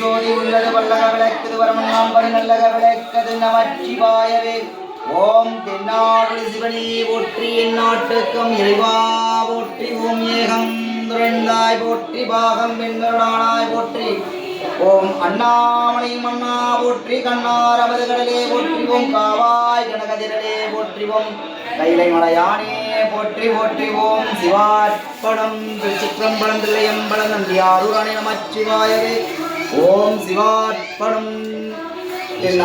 சோதி உள்ளது வல்லக விளக்குது வரமண்ணாம்பர் நல்லக விளக்கது நமச்சிவாயவே. ஓம் தென்னாடு சிவனே போற்றி எந்நாட்டுக்கும் இறைவா போற்றி. ஓம் ஏகம் துறைந்தாய் போற்றி. பாகம் வெண்கருணானாய் போற்றி. ஓம் அண்ணாமலை மன்னா போற்றி. கண்ணார் அமது கடலே போற்றிவோம் காவாய் கனகதிரலே போற்றிவோம் கைலை மலையானே போற்றி போற்றிவோம் ஓம் சிவார்ப்பணம். திருச்சிற்றம்பலம் தில்லையம்பலம் நந்தியாரூரணி நமச்சிவாயவே. ஓம் சிவார்ப்பணம்.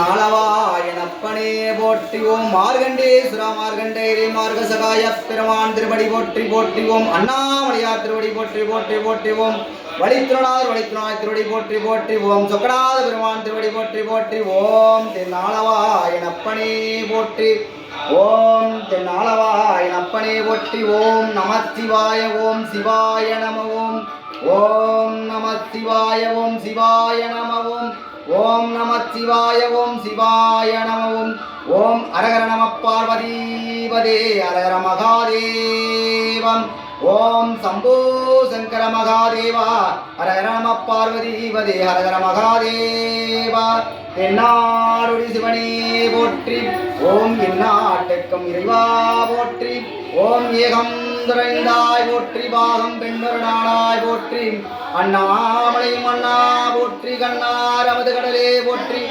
ஆளவாயனப்பனே போற்றி ஓம் மார்கண்டேஸ்வரா மார்கண்டேரி மார்க சகாய பெருமான் திருவடி போற்றி போற்றி ஓம் அண்ணாமலையார் திருவடி போற்றி போற்றி போற்றி ஓம் வழித்திருநாள் வழித்திருநாள் திருவடி போற்றி போற்றி ஓம் சொக்கநாத பெருமான் திருவடி போற்றி போற்றி ஓம் தென்னாளவாயனப்பனே போற்றி ஓம் தென்னாளவாயனப்பனே போற்றி ஓம் நமச்சிவாய ஓம் சிவாய நம ஓம் ஓம் நம சிவாய ஓம் சிவாய நம ஓம் ஓம் நம சிவாய ஓம் சிவாய நம ஓம் ஓம் அரகர நம பார்வதீபதே அரகர மகாதேவம். ஓம் சம்போ சங்கர மகாதேவா ஹரஹர நம பார்வதீபதே ஹரஹர மகாதேவா. தென்னாடுடி சிவனே போற்றி ஓம் எந்நாட்டுக்கும் இறைவா போற்றி ஓம் ஏகம் துரைந்தாய் போற்றி பாகம் பெண்மருணானாய் போற்றி அண்ணாமலை மண்ணா போற்றி கண்ணார் அமது கடலே போற்றி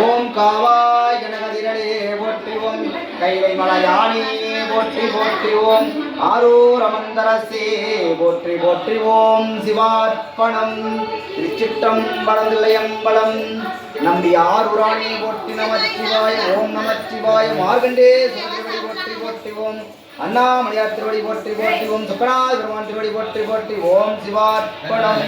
ஓம் காவாய் கனகதிரலே போற்றி ஓம் கைலை மலையானே போற்றி போற்றி ஓம் ஆரூர் அமந்தரசே போற்றி போற்றி ஓம் சிவார்ப்பணம் திருச்சிட்டம் பலந்தில்லையம்பலம் நம்பி ஆரூராணி போற்றி நமச்சிவாய் ஓம் நமச்சிவாய் மார்கண்டே போற்றிவோம். அண்ணாமலையார் திருவடி போற்றி போற்றிவோம் ஓம் சுக்கநாத பெருமான் திருவடி போற்றி போற்றி ஓம் சிவார்ப்பணம்.